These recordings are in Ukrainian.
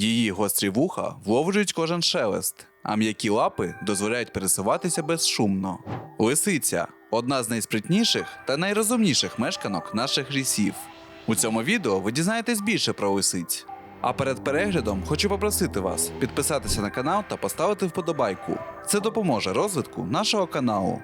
Її гострі вуха вловлюють кожен шелест, а м'які лапи дозволяють пересуватися безшумно. Лисиця одна з найспритніших та найрозумніших мешканок наших лісів. У цьому відео ви дізнаєтесь більше про лисиць. А перед переглядом хочу попросити вас підписатися на канал та поставити вподобайку. Це допоможе розвитку нашого каналу.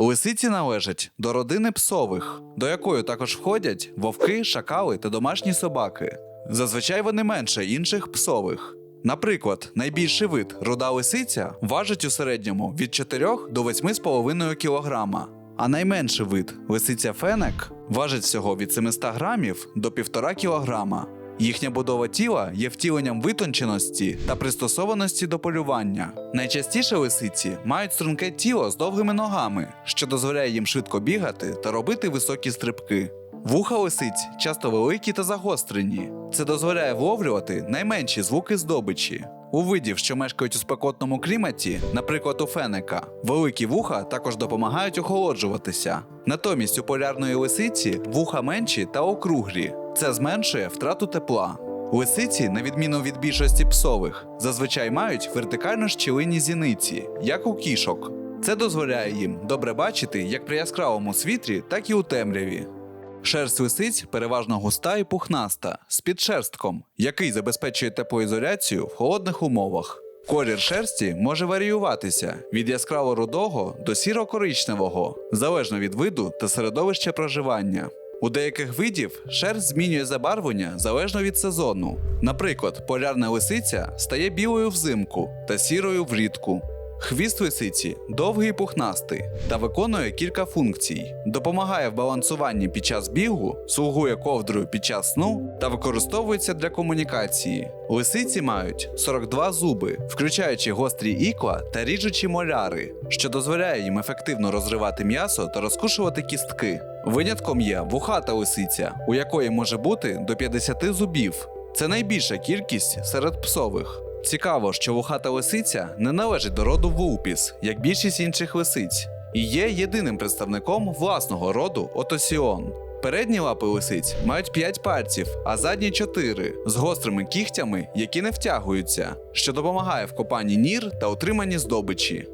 Лисиці належать до родини псових, до якої також входять вовки, шакали та домашні собаки. Зазвичай вони менше інших псових. Наприклад, найбільший вид руда лисиця важить у середньому від 4 до 8,5 кг, а найменший вид лисиця фенек важить всього від 700 грамів до 1,5 кг. Їхня будова тіла є втіленням витонченості та пристосованості до полювання. Найчастіше лисиці мають струнке тіло з довгими ногами, що дозволяє їм швидко бігати та робити високі стрибки. Вуха лисиць часто великі та загострені. Це дозволяє вловлювати найменші звуки здобичі. У видів, що мешкають у спекотному кліматі, наприклад, у фенека, великі вуха також допомагають охолоджуватися. Натомість у полярної лисиці вуха менші та округлі. Це зменшує втрату тепла. Лисиці, на відміну від більшості псових, зазвичай мають вертикально щілинні зіниці, як у кішок. Це дозволяє їм добре бачити як при яскравому світлі, так і у темряві. Шерсть лисиць переважно густа і пухнаста, з підшерстком, який забезпечує теплоізоляцію в холодних умовах. Колір шерсті може варіюватися від яскраво рудого до сіро-коричневого, залежно від виду та середовища проживання. У деяких видів шерсть змінює забарвлення залежно від сезону. Наприклад, полярна лисиця стає білою взимку та сірою влітку. Хвіст лисиці довгий і пухнастий та виконує кілька функцій: допомагає в балансуванні під час бігу, слугує ковдрою під час сну та використовується для комунікації. Лисиці мають 42 зуби, включаючи гострі ікла та ріжучі моляри, що дозволяє їм ефективно розривати м'ясо та розкушувати кістки. Винятком є вухата лисиця, у якої може бути до 50 зубів. Це найбільша кількість серед псових. Цікаво, що вухата лисиця не належить до роду вулпіс, як більшість інших лисиць, і є єдиним представником власного роду отосіон. Передні лапи лисиць мають 5 пальців, а задні 4, з гострими кігтями, які не втягуються, що допомагає в копанні нір та утриманні здобичі.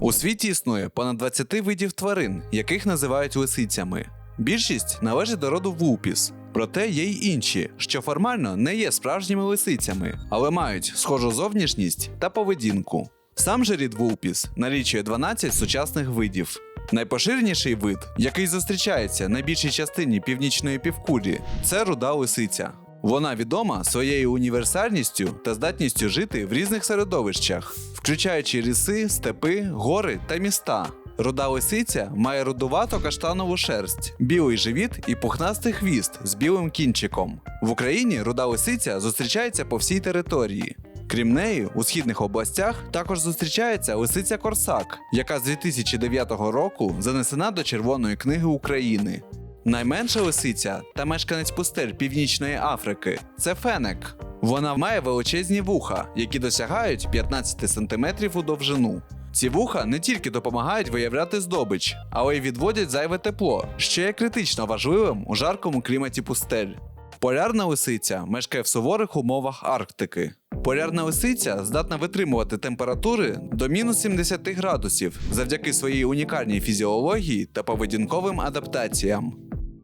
У світі існує понад 20 видів тварин, яких називають лисицями. Більшість належить до роду вулпіс, проте є й інші, що формально не є справжніми лисицями, але мають схожу зовнішність та поведінку. Сам же рід вулпіс налічує 12 сучасних видів. Найпоширеніший вид, який зустрічається на більшій частині північної півкулі, це руда лисиця. Вона відома своєю універсальністю та здатністю жити в різних середовищах, включаючи ліси, степи, гори та міста. Руда лисиця має рудувато каштанову шерсть, білий живіт і пухнастий хвіст з білим кінчиком. В Україні руда лисиця зустрічається по всій території. Крім неї, у східних областях також зустрічається лисиця Корсак, яка з 2009 року занесена до Червоної книги України. Найменша лисиця та мешканець пустель Північної Африки це фенек. Вона має величезні вуха, які досягають 15 см у довжину. Ці вуха не тільки допомагають виявляти здобич, але й відводять зайве тепло, що є критично важливим у жаркому кліматі пустель. Полярна лисиця мешкає в суворих умовах Арктики. Полярна лисиця здатна витримувати температури до мінус 70 градусів завдяки своїй унікальній фізіології та поведінковим адаптаціям.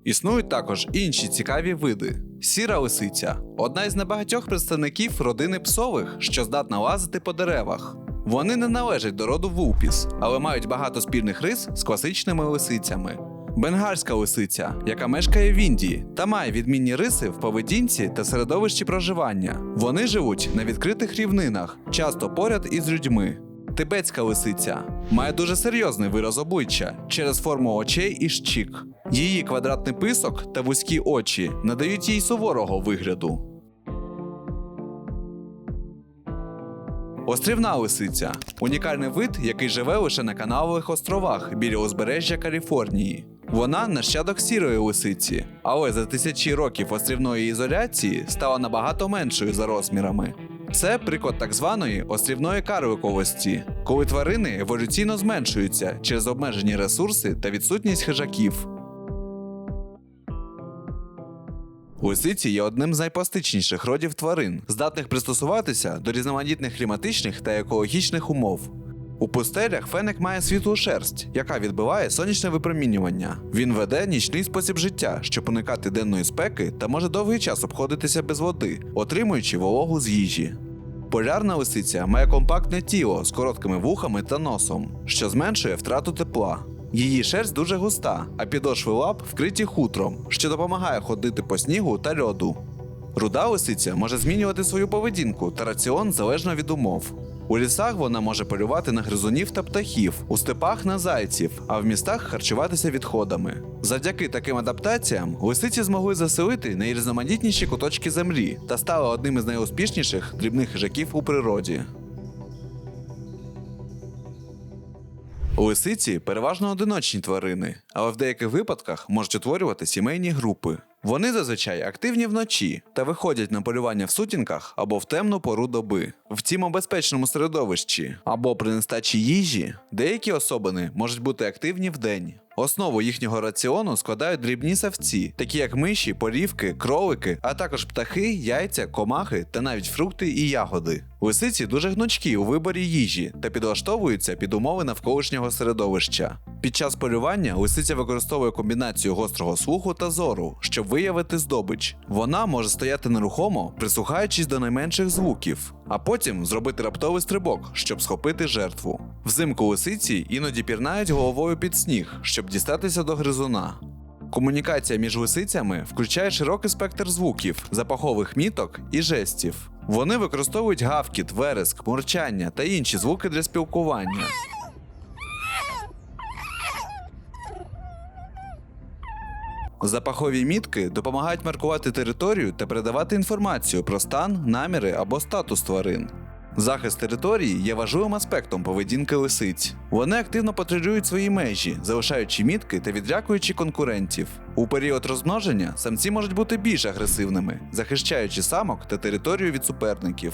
Існують також інші цікаві види. Сіра лисиця одна із небагатьох представників родини псових, що здатна лазити по деревах. Вони не належать до роду вулпіс, але мають багато спільних рис з класичними лисицями. Бенгальська лисиця, яка мешкає в Індії та має відмінні риси в поведінці та середовищі проживання. Вони живуть на відкритих рівнинах, часто поряд із людьми. Тибетська лисиця має дуже серйозний вираз обличчя через форму очей і щік. Її квадратний писок та вузькі очі надають їй суворого вигляду. Острівна лисиця унікальний вид, який живе лише на каналових островах біля узбережжя Каліфорнії. Вона нащадок сірої лисиці, але за тисячі років острівної ізоляції стала набагато меншою за розмірами. Це приклад так званої острівної карликовості, коли тварини еволюційно зменшуються через обмежені ресурси та відсутність хижаків. Лисиці є одним з найпластичніших родів тварин, здатних пристосуватися до різноманітних кліматичних та екологічних умов. У пустелях феник має світлу шерсть, яка відбиває сонячне випромінювання. Він веде нічний спосіб життя, щоб уникати денної спеки та може довгий час обходитися без води, отримуючи вологу з їжі. Полярна лисиця має компактне тіло з короткими вухами та носом, що зменшує втрату тепла. Її шерсть дуже густа, а підошви лап вкриті хутром, що допомагає ходити по снігу та льоду. Руда лисиця може змінювати свою поведінку та раціон залежно від умов. У лісах вона може полювати на гризунів та птахів, у степах на зайців, а в містах харчуватися відходами. Завдяки таким адаптаціям лисиці змогли заселити найрізноманітніші куточки землі та стали одним із найуспішніших дрібних хижаків у природі. Лисиці переважно одиночні тварини, але в деяких випадках можуть утворювати сімейні групи. Вони зазвичай активні вночі та виходять на полювання в сутінках або в темну пору доби. В цім безпечному середовищі або при нестачі їжі деякі особини можуть бути активні вдень. Основу їхнього раціону складають дрібні савці, такі як миші, порівки, кролики, а також птахи, яйця, комахи та навіть фрукти і ягоди. Лисиці дуже гнучкі у виборі їжі та підлаштовуються під умови навколишнього середовища. Під час полювання лисиця використовує комбінацію гострого слуху та зору, щоб виявити здобич. Вона може стояти нерухомо, прислухаючись до найменших звуків, а потім зробити раптовий стрибок, щоб схопити жертву. Взимку лисиці іноді пірнають головою під сніг, щоб дістатися до гризуна. Комунікація між лисицями включає широкий спектр звуків, запахових міток і жестів. Вони використовують гавкіт, вереск, мурчання та інші звуки для спілкування. Запахові мітки допомагають маркувати територію та передавати інформацію про стан, наміри або статус тварин. Захист території є важливим аспектом поведінки лисиць. Вони активно патрулюють свої межі, залишаючи мітки та відлякуючи конкурентів. У період розмноження самці можуть бути більш агресивними, захищаючи самок та територію від суперників.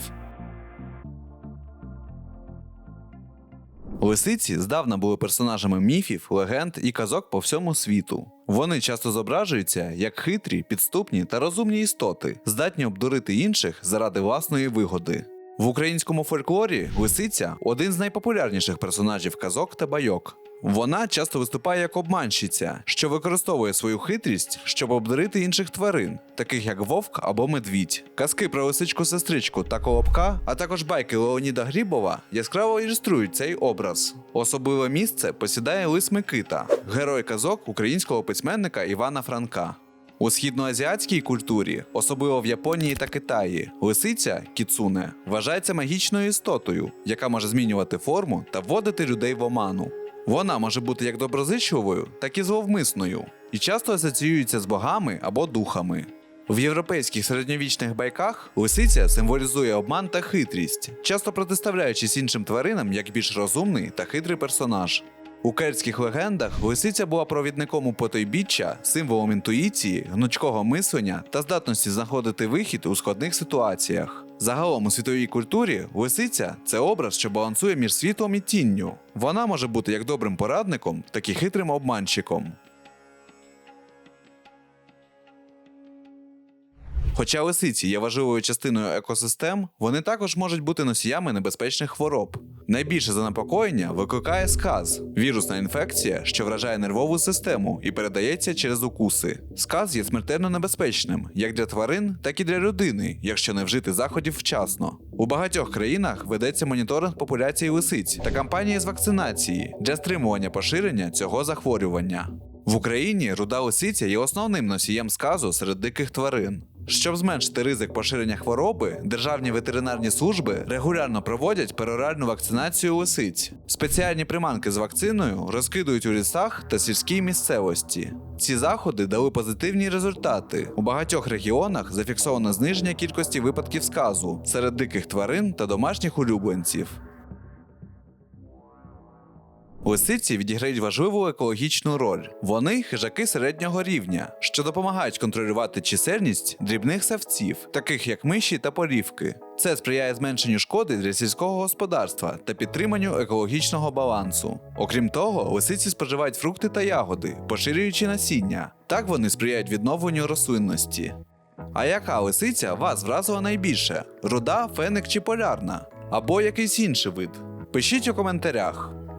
Лисиці здавна були персонажами міфів, легенд і казок по всьому світу. Вони часто зображуються як хитрі, підступні та розумні істоти, здатні обдурити інших заради власної вигоди. В українському фольклорі лисиця один з найпопулярніших персонажів казок та байок. Вона часто виступає як обманщиця, що використовує свою хитрість, щоб обдурити інших тварин, таких як вовк або медвідь. Казки про лисичку сестричку та колобка, а також байки Леоніда Грібова яскраво ілюструють цей образ. Особливе місце посідає лис Микита, герой казок українського письменника Івана Франка. У східноазіатській культурі, особливо в Японії та Китаї, лисиця кіцуне вважається магічною істотою, яка може змінювати форму та вводити людей в оману. Вона може бути як доброзичливою, так і зловмисною, і часто асоціюється з богами або духами. В європейських середньовічних байках лисиця символізує обман та хитрість, часто протиставляючись іншим тваринам як більш розумний та хитрий персонаж. У кельтських легендах лисиця була провідником у потойбіччя, символом інтуїції, гнучкого мислення та здатності знаходити вихід у складних ситуаціях. Загалом у світовій культурі лисиця це образ, що балансує між світлом і тінню. Вона може бути як добрим порадником, так і хитрим обманщиком. Хоча лисиці є важливою частиною екосистем, вони також можуть бути носіями небезпечних хвороб. Найбільше занепокоєння викликає сказ вірусна інфекція, що вражає нервову систему і передається через укуси. Сказ є смертельно небезпечним як для тварин, так і для людини, якщо не вжити заходів вчасно. У багатьох країнах ведеться моніторинг популяції лисиць та кампанії з вакцинації для стримування поширення цього захворювання. В Україні руда лисиця є основним носієм сказу серед диких тварин. Щоб зменшити ризик поширення хвороби, державні ветеринарні служби регулярно проводять пероральну вакцинацію лисиць. Спеціальні приманки з вакциною розкидують у лісах та сільській місцевості. Ці заходи дали позитивні результати. У багатьох регіонах зафіксовано зниження кількості випадків сказу серед диких тварин та домашніх улюбленців. Лисиці відіграють важливу екологічну роль. Вони хижаки середнього рівня, що допомагають контролювати чисельність дрібних савців, таких як миші та порівки. Це сприяє зменшенню шкоди для сільського господарства та підтриманню екологічного балансу. Окрім того, лисиці споживають фрукти та ягоди, поширюючи насіння. Так вони сприяють відновленню рослинності. А яка лисиця вас вразила найбільше? Руда, феник чи полярна? Або якийсь інший вид? Пишіть у коментарях.